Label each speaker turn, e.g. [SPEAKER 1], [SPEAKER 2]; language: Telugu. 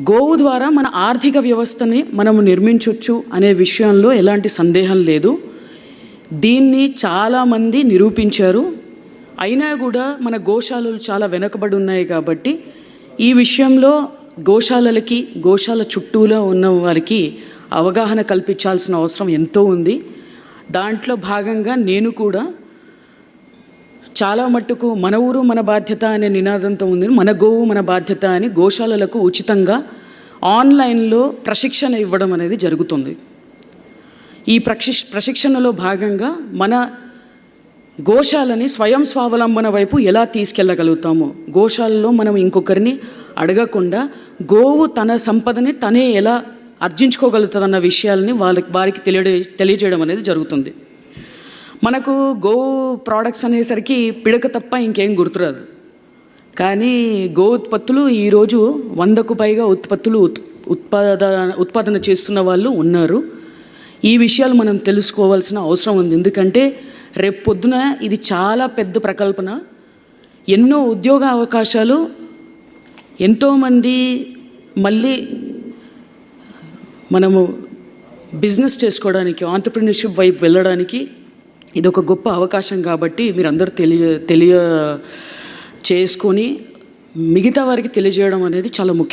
[SPEAKER 1] గోవు ద్వారా మన ఆర్థిక వ్యవస్థని మనము నిర్మించవచ్చు అనే విషయంలో ఎలాంటి సందేహం లేదు. దీన్ని చాలామంది నిరూపించారు. అయినా కూడా మన గోశాలలు చాలా వెనుకబడి ఉన్నాయి కాబట్టి ఈ విషయంలో గోశాలలకి గోశాల చుట్టూలో ఉన్న వారికి అవగాహన కల్పించాల్సిన అవసరం ఎంతో ఉంది. దాంట్లో భాగంగా నేను కూడా చాలా మట్టుకు మన ఊరు మన బాధ్యత అనే నినాదంతో ఉంది. మన గోవు మన బాధ్యత అని గోశాలలకు ఉచితంగా ఆన్లైన్లో ప్రశిక్షణ ఇవ్వడం అనేది జరుగుతుంది. ఈ ప్రశిక్ష ప్రశిక్షణలో భాగంగా మన గోశాలని స్వయం స్వావలంబన వైపు ఎలా తీసుకెళ్ళగలుగుతాము గోశాలలో మనం ఇంకొకరిని అడగకుండా గోవు తన సంపదని తనే ఎలా అర్జించుకోగలుగుతుందన్న విషయాల్ని వాళ్ళకి వారికి తెలియ తెలియజేయడం అనేది జరుగుతుంది. మనకు గో ప్రోడక్ట్స్ అనేసరికి పిడక తప్ప ఇంకేం గుర్తురాదు. కానీ గో ఉత్పత్తులు ఈరోజు వందకు పైగా ఉత్పత్తులు ఉత్ ఉత్పాదన ఉత్పాదన చేస్తున్న వాళ్ళు ఉన్నారు. ఈ విషయాలు మనం తెలుసుకోవాల్సిన అవసరం ఉంది. ఎందుకంటే రేపు పొద్దున ఇది చాలా పెద్ద ప్రకల్పన. ఎన్నో ఉద్యోగ అవకాశాలు ఎంతోమంది మళ్ళీ మనము బిజినెస్ చేసుకోవడానికి ఆంటర్ప్రినర్షిప్ వైపు వెళ్ళడానికి ఇది ఒక గొప్ప అవకాశం కాబట్టి మీరందరూ తెలియ తెలియ చేసుకొని మిగతా వారికి తెలియజేయడం అనేది చాలా ముఖ్యం.